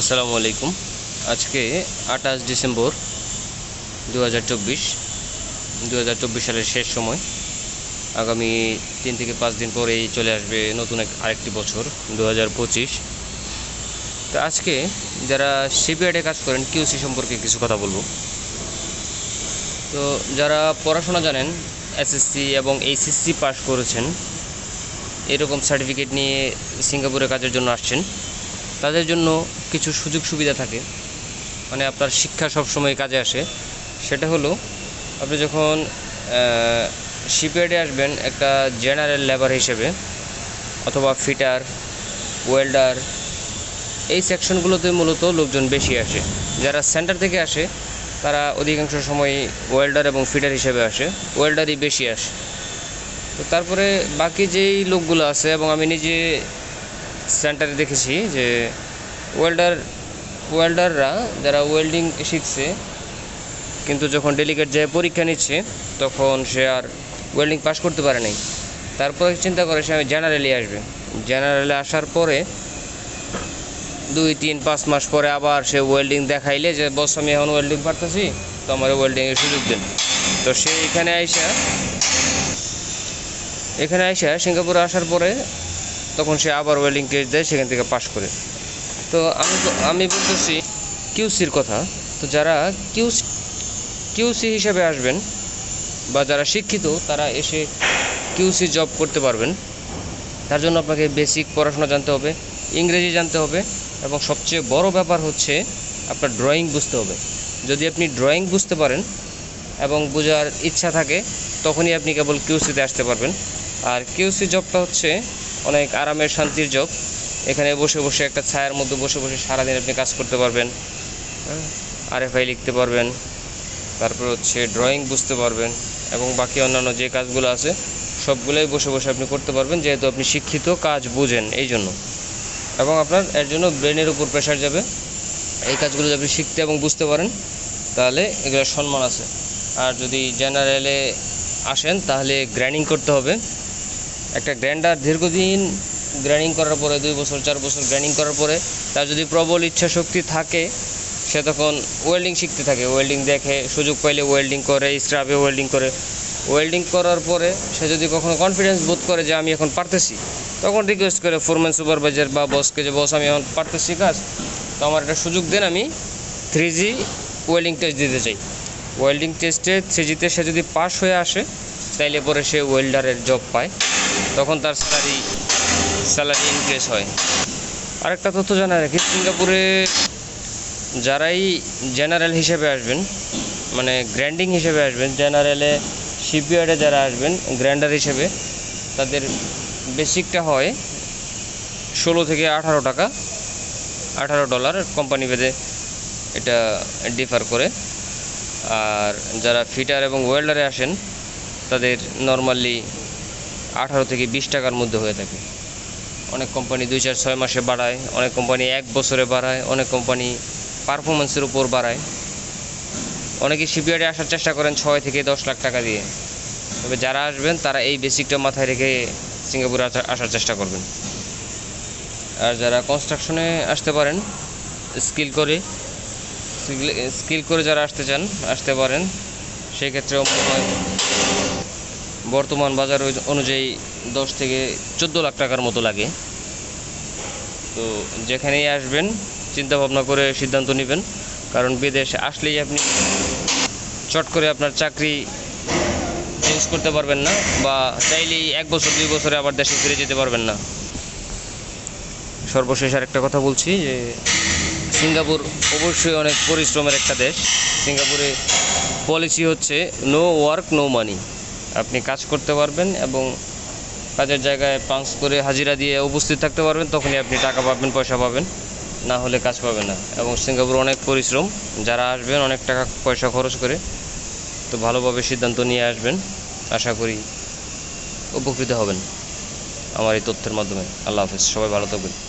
আসসালামু আলাইকুম। আজকে আঠাশ ডিসেম্বর দু হাজার চব্বিশ সালের শেষ সময়। আগামী তিন থেকে পাঁচ দিন পরেই চলে আসবে নতুন এক আরেকটি বছর দু হাজার পঁচিশ। তো আজকে যারা শিপইয়ার্ডে কাজ করেন, কিউসি সম্পর্কে কিছু কথা বলব। তো যারা পড়াশোনা জানেন, এসএসসি এবং এইচএসসি পাস করেছেন, এরকম সার্টিফিকেট নিয়ে সিঙ্গাপুরে কাজের জন্য আসছেন। তাদের জন্য কিছু সুযোগ সুবিধা থাকে। মানে আপনার শিক্ষা সবসময় কাজে আসে। সেটা হলো, আপনি যখন শিপইয়ার্ডে আসবেন, একটা জেনারেল লেবার হিসেবে, অথবা ফিটার ওয়েল্ডার এই সেকশনগুলোতে মূলত লোকজন বেশি আসে। যারা সেন্টার থেকে আসে, তারা অধিকাংশ সময় ওয়েল্ডার এবং ফিটার হিসেবে আসে ওয়েল্ডারই বেশি আসে। তো তারপরে বাকি যেই লোকগুলো আছে, এবং আমি নিজে সেন্টারে দেখেছি যে ওয়েল্ডার ওয়েল্ডাররা যারা ওয়েল্ডিং শিখছে, কিন্তু যখন ডেলিগেট যায় পরীক্ষা নিচ্ছে, তখন সে আর ওয়েল্ডিং পাস করতে পারে নাই। তারপরে চিন্তা করে সে আমি জেনারেলি আসবে। জেনারেলে আসার পরে দুই, তিন, পাঁচ মাস পরে আবার সে ওয়েল্ডিং দেখাইলে যে, বস, আমি এখন ওয়েল্ডিং পারতেছি, তো আমার ওয়েল্ডিংয়ের সুযোগ দেন। তো সে এখানে আইসা এখানে আইসা সিঙ্গাপুরে আসার পরে তখন সে আবার ওয়েল্ডিং টেস্ট দেয় সেখান থেকে পাশ করে। তো আমি আমি বলতেছি কিউসির কথা। তো যারা কিউসি কিউসি হিসেবে আসবেন বা যারা শিক্ষিত, তারা এসে কিউসি জব করতে পারবেন। তার জন্য আপনাকে বেসিক পড়াশোনা জানতে হবে, ইংরেজি জানতে হবে এবং সবচেয়ে বড় ব্যাপার হচ্ছে আপনার ড্রয়িং বুঝতে হবে। যদি আপনি ড্রয়িং বুঝতে পারেন এবং বোঝার ইচ্ছা থাকে, তখনই আপনি কেবল কিউসিতে আসতে পারবেন। আর কিউসি জবটা হচ্ছে অনেক আরামের, শান্তির জব এখানে বসে বসে একটা ছায়ার মধ্যে বসে বসে সারাদিন আপনি কাজ করতে পারবেন আরএফআই লিখতে পারবেন, তারপর হচ্ছে ড্রয়িং বুঝতে পারবেন এবং বাকি অন্যান্য যে কাজগুলো আছে, সবগুলোই বসে বসে আপনি করতে পারবেন, যেহেতু আপনি শিক্ষিত, কাজ বুঝেন, এই জন্য। এবং আপনার এর জন্য ব্রেনের উপর প্রেশার যাবে। এই কাজগুলো যদি আপনি শিখতে এবং বুঝতে পারেন, তাহলে এগুলোর সম্মান আছে। আর যদি জেনারেলে আসেন, তাহলে গ্রাইন্ডিং করতে হবে। একটা গ্রাইন্ডার দীর্ঘদিন গ্রাইন্ডিং করার পরে, দুই বছর, চার বছর গ্রাইন্ডিং করার পরে তার যদি প্রবল ইচ্ছা শক্তি থাকে, সে তখন ওয়েল্ডিং শিখতে থাকে। ওয়েল্ডিং দেখে, সুযোগ পাইলে ওয়েল্ডিং করে স্ক্রাবে ওয়েল্ডিং করে। ওয়েল্ডিং করার পরে সে যদি কখনো কনফিডেন্স বোধ করে যে আমি এখন পারতেছি, তখন রিকোয়েস্ট করে ফোরম্যান সুপারভাইজার বা বসকে যে বস আমি এখন পারতেছি কাজ, তো আমার একটা সুযোগ দেন, আমি থ্রি জি ওয়েল্ডিং টেস্ট দিতে চাই। ওয়েল্ডিং টেস্টে থ্রি জিতে সে যদি পাস হয়ে আসে, তাইলে পরে সে ওয়েল্ডারের জব পায়। তখন তার স্যালারি স্যালারি ইনক্রিজ হয়। আরেকটা তথ্য জানা রাখি, সিঙ্গাপুরে যারাই জেনারেল হিসেবে আসবেন মানে গ্র্যান্ডিং হিসেবে আসবেন জেনারেলে শিপইয়ার্ডে যারা আসবেন গ্র্যান্ডার হিসেবে, তাদের বেসিকটা হয় ষোলো থেকে আঠারো টাকা, আঠারো ডলার কোম্পানি ভেদে এটা ডিফার করে। আর যারা ফিটার এবং ওয়েল্ডারে আসেন, তাদের নর্মালি আঠারো থেকে বিশ টাকার মধ্যে হয়ে থাকে। অনেক কোম্পানি দুই চার ছয় মাসে বাড়ায়, অনেক কোম্পানি এক বছরে বাড়ায়, অনেক কোম্পানি পারফরমেন্সের উপর বাড়ায়। অনেকে শিপইয়ার্ডে আসার চেষ্টা করেন ছয় থেকে দশ লাখ টাকা দিয়ে। তবে যারা আসবেন, তারা এই বেসিকটা মাথায় রেখে সিঙ্গাপুরে আসা- আসার চেষ্টা করবেন। আর যারা কনস্ট্রাকশনে আসতে পারেন স্কিল করে স্কিল করে যারা আসতে চান, আসতে পারেন। সেই ক্ষেত্রেও মনে হয় বর্তমান বাজার অনুযায়ী দশ থেকে চোদ্দ লাখ টাকার মতো লাগে। তো যেখানেই আসবেন চিন্তা ভাবনা করে সিদ্ধান্ত নেবেন। কারণ বিদেশে আসলেই আপনি চট করে আপনার চাকরি চেঞ্জ করতে পারবেন না বা চাইলেই এক বছর, দুই বছরে আবার দেশে ফিরে যেতে পারবেন না। সর্বশেষ আরেকটা কথা বলছি যে, সিঙ্গাপুর অবশ্যই অনেক পরিশ্রমের একটা দেশ। সিঙ্গাপুরে পলিসি হচ্ছে নো ওয়ার্ক নো মানি আপনি কাজ করতে পারবেন এবং কাজের জায়গায় পাঞ্চ করে হাজিরা দিয়ে উপস্থিত থাকতে পারবেন, তখনই আপনি টাকা পাবেন, পয়সা পাবেন। না হলে কাজ পাবেন না। এবং সিঙ্গাপুর অনেক পরিশ্রম। যারা আসবেন, অনেক টাকা, পয়সা খরচ করে তো ভালোভাবে সিদ্ধান্ত নিয়ে আসবেন। আশা করি উপকৃত হবেন আমার এই তথ্যের মাধ্যমে। আল্লাহ হাফেজ। সবাই ভালো থাকবেন।